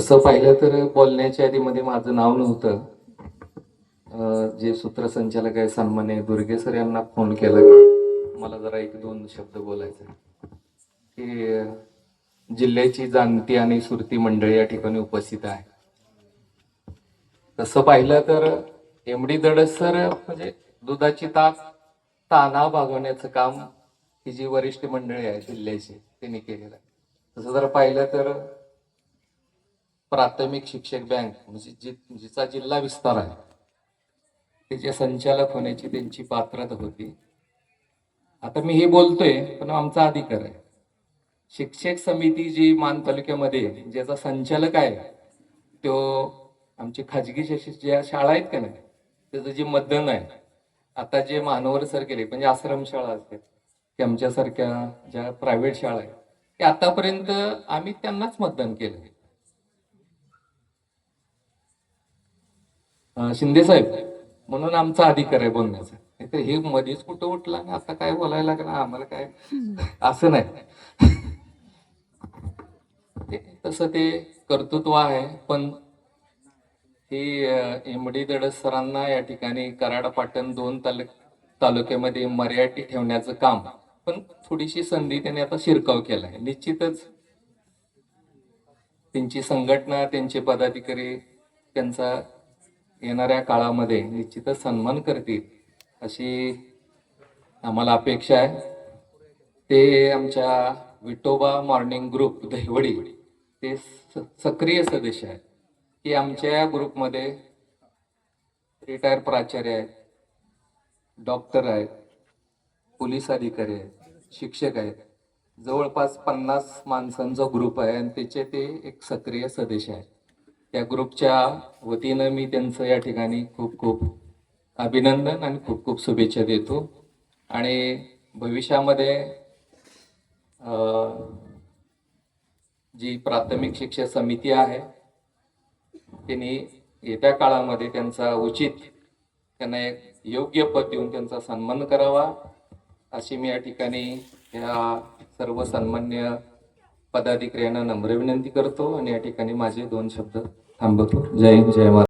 तसं पाहिलं तर बोलण्याच्या यादीमध्ये माझं नाव नव्हतं. जे सूत्रसंचालक आहे सन्मान्य दुर्गे सर यांना फोन केला मला जरा एक दोन शब्द बोलायचे. की जिल्ह्याची जाणती आणि सुरती मंडळी या ठिकाणी उपस्थित आहे. तसं पाहिलं तर एमडी दडस सर म्हणजे दुधाची ताक ताना भागवण्याचं काम ही जी वरिष्ठ मंडळी आहे जिल्ह्याची त्यांनी केलेलं आहे. तसं जर पाहिलं तर प्राथमिक शिक्षक बँक म्हणजे जि जिचा जिल्हा विस्तार आहे त्याचे संचालक होण्याची त्यांची पात्रता होती. आता मी हे बोलतोय पण आमचा अधिकार आहे. शिक्षक समिती जी मान तालुक्यामध्ये ज्याचा संचालक आहे तो आमची खाजगी ज्या शाळा आहेत का नाही त्याचं जे मतदान आहे आता जे मानवर सर केले म्हणजे आश्रमशाळा असते की आमच्यासारख्या ज्या प्रायव्हेट शाळा आहेत ते आतापर्यंत आम्ही त्यांनाच मतदान केलं शिंदे साहेब म्हणून आमचा अधिकार आहे बोलण्याचा. नाहीतर हे मध्येच कुठं उठला आणि आता काय बोलायला लागला आम्हाला काय? असं नाही. तसं ते कर्तृत्व आहे पण हे एमडी दडस सरांना या ठिकाणी कराड पाटण दोन तालुक तालुक्यामध्ये मर्यादित ठेवण्याचं काम पण थोडीशी संधी त्यांनी आता शिरकाव केलाय. निश्चितच त्यांची संघटना त्यांचे पदाधिकारी त्यांचा येणाऱ्या काळामध्ये निश्चितच सन्मान करतील अशी आम्हाला अपेक्षा आहे. ते आमच्या विटोबा मॉर्निंग ग्रुप दहिवडी ते स- सक्रिय सदस्य आहेत. की आमच्या या ग्रुपमध्ये रिटायर प्राचार्य आहेत डॉक्टर आहेत पोलीस अधिकारी आहेत शिक्षक आहेत. जवळपास पन्नास माणसांचा ग्रुप आहे आणि त्याचे ते एक सक्रिय सदस्य आहेत. त्या ग्रुपच्या वतीनं मी त्यांचं या ठिकाणी खूप खूप अभिनंदन आणि खूप खूप शुभेच्छा देतो. आणि भविष्यामध्ये जी प्राथमिक शिक्षण समिती आहे त्यांनी येत्या काळामध्ये त्यांचा उचित त्यांना एक योग्य पद देऊन त्यांचा सन्मान करावा अशी मी या ठिकाणी या सर्व सन्मान्य पदाधिकाऱ्यांना नम्र विनंती करतो आणि या ठिकाणी माझे दोन शब्द थांबवतो. जय हिंद जय महाराज